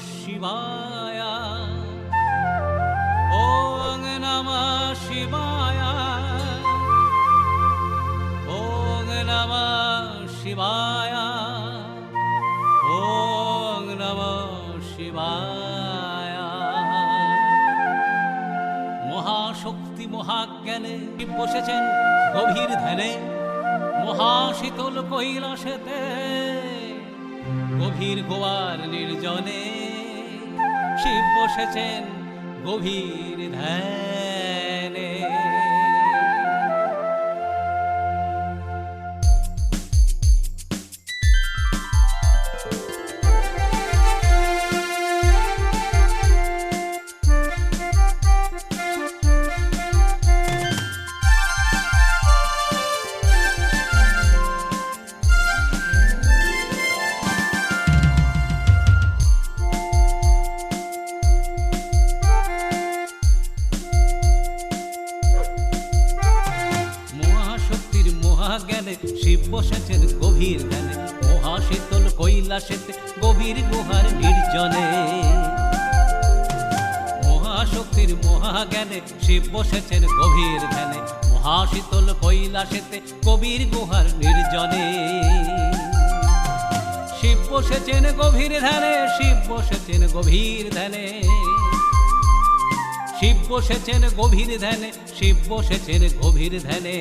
শিবায় ওং নমঃ শিবায় ওং নমঃ শিবায় ওং নমঃ শিবায় মহাশক্তি মহাজ্ঞানে বসেছেন? গভীর ধ্যানে। মহাশীতল কৈলাসেতে। গভীর গোয়ার নির্জনে শিব বসেছেন গভীর ধ্যানে। বসেছেন গভীর ধ্যানে মহাশীতল কৈলাসেতে গভীর গুহার নির্জনে। মহাশক্তির মহাজ্ঞানে শিব বসেছেন গভীর ধ্যানে মহাশীতল কৈলাসেতে কবির গুহার নির্জনে। শিব বসেছেন গভীর ধ্যানে, শিব বসেছেন গভীর ধ্যানে। শিব বসেছেন গভীর ধ্যানে, শিব বসেছেন গভীর ধ্যানে।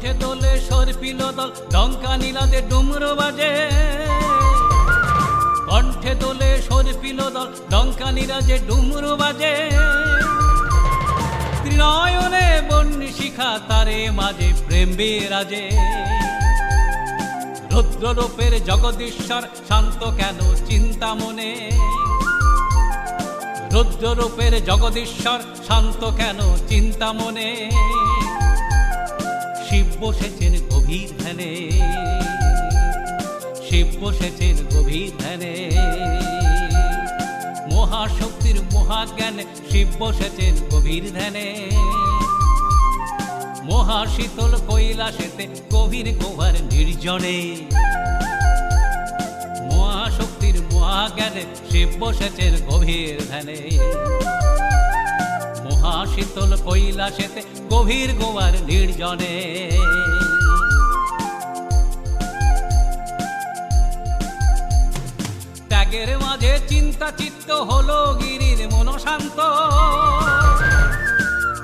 কণ্ঠে দোলে সর্পিল দল ডঙ্কা নীলাদে ডুমর বাজে। কণ্ঠে দোলে সর্পিল দল ডঙ্কা নীলাজে ডুমর বাজে। ত্রিনয়নে বন্যি শিখা তারে মাঝে প্রেম বিরাজে। রুদ্ররূপের জগদীশ্বর শান্ত কেন চিন্তা মনে? রুদ্ররূপের জগদীশ্বর শান্ত কেন চিন্তা মনে? শিব বসেছেন গভীর ধ্যানে। শিব বসেছেন গভীর ধ্যানে। মহাশক্তির মহাজ্ঞানে শিব বসেছেন গভীর ধ্যানে। মহাশীতল কৈলাসেতে গভীর গোভার নির্জনে। মহাশক্তির মহাজ্ঞানে শিব বসেছেন গভীর ধ্যানে। মহাশীতল কৈলাসেতে গভীর গোয়ার নির্জনে। ত্যাগের মাঝে চিন্তা চিত্ত হলো গিরির মনশান্ত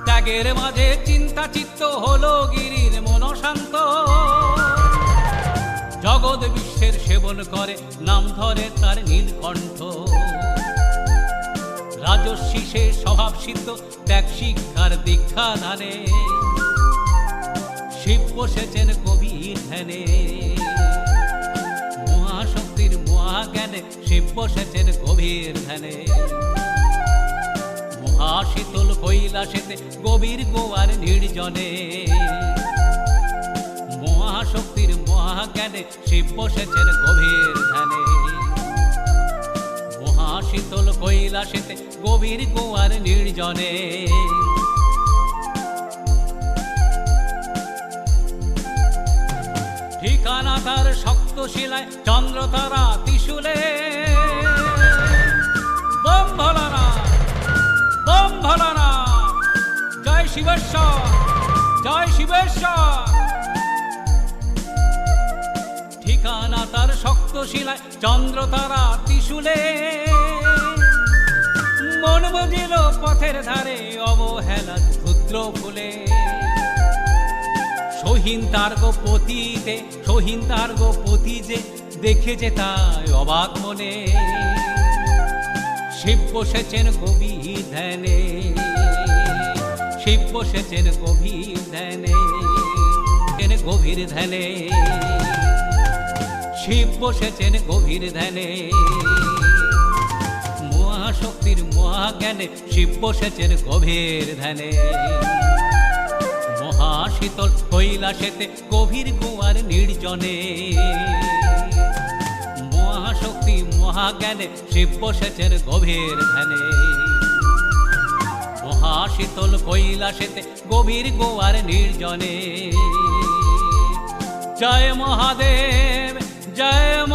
ত্যাগের মাঝে চিন্তা চিত্ত হলো গিরির মনশান্ত জগৎ বিশ্বের সেবন করে, নাম ধরে তার নীলকণ্ঠ। রাজস্বী সে স্বভাব সিদ্ধ, ত্যাগ শিক্ষার দীক্ষা দানে। শিব বসেছেন গভীর ধ্যানে। মহাশক্তির মহাজ্ঞানে শিব বসেছেন গভীর ধ্যানে। মহাশীতল কৈলাসেতে গভীর গোয়ার নির্জনে। মহাশক্তির মহাজ্ঞানে শিব বসেছেন গভীর ধ্যানে গভীর গোয়ার নির্জনে। ঠিকানা তার শক্ত শিলায় চন্দ্র তারা ত্রিশূলে। বম ভোলানা বম ভোলানা জয় শিবেশ্বর জয় শিবেশ্বর। ঠিকানা তার শক্ত শিলায় চন্দ্র তারা ত্রিশূলে। মন বুঝিল পথের ধারে অবহেলা ক্ষুদ্র ফুলে। সহিন তার গো পতিতে সহিন তার গো পতি যে দেখেছে তাই অবাক মনে। শিব বসেছেন গভীর ধ্যানে, শিব বসেছেন গভীর ধ্যানে গভীর ধ্যানে? শিব বসেছেন গভীর ধ্যানে। মহাশক্তির মহাজ্ঞানে শিব বসেছেন গভীর ধ্যানে। মহাশীতল কৈলাসেতে গভীর গোয়ার নির্জনে। মহাশক্তি মহাজ্ঞানে শিব বসেছেন গভীর ধ্যানে। মহাশীতল কৈলাসেতে গভীর গোয়ার নির্জনে। জয় মহাদেব, জয়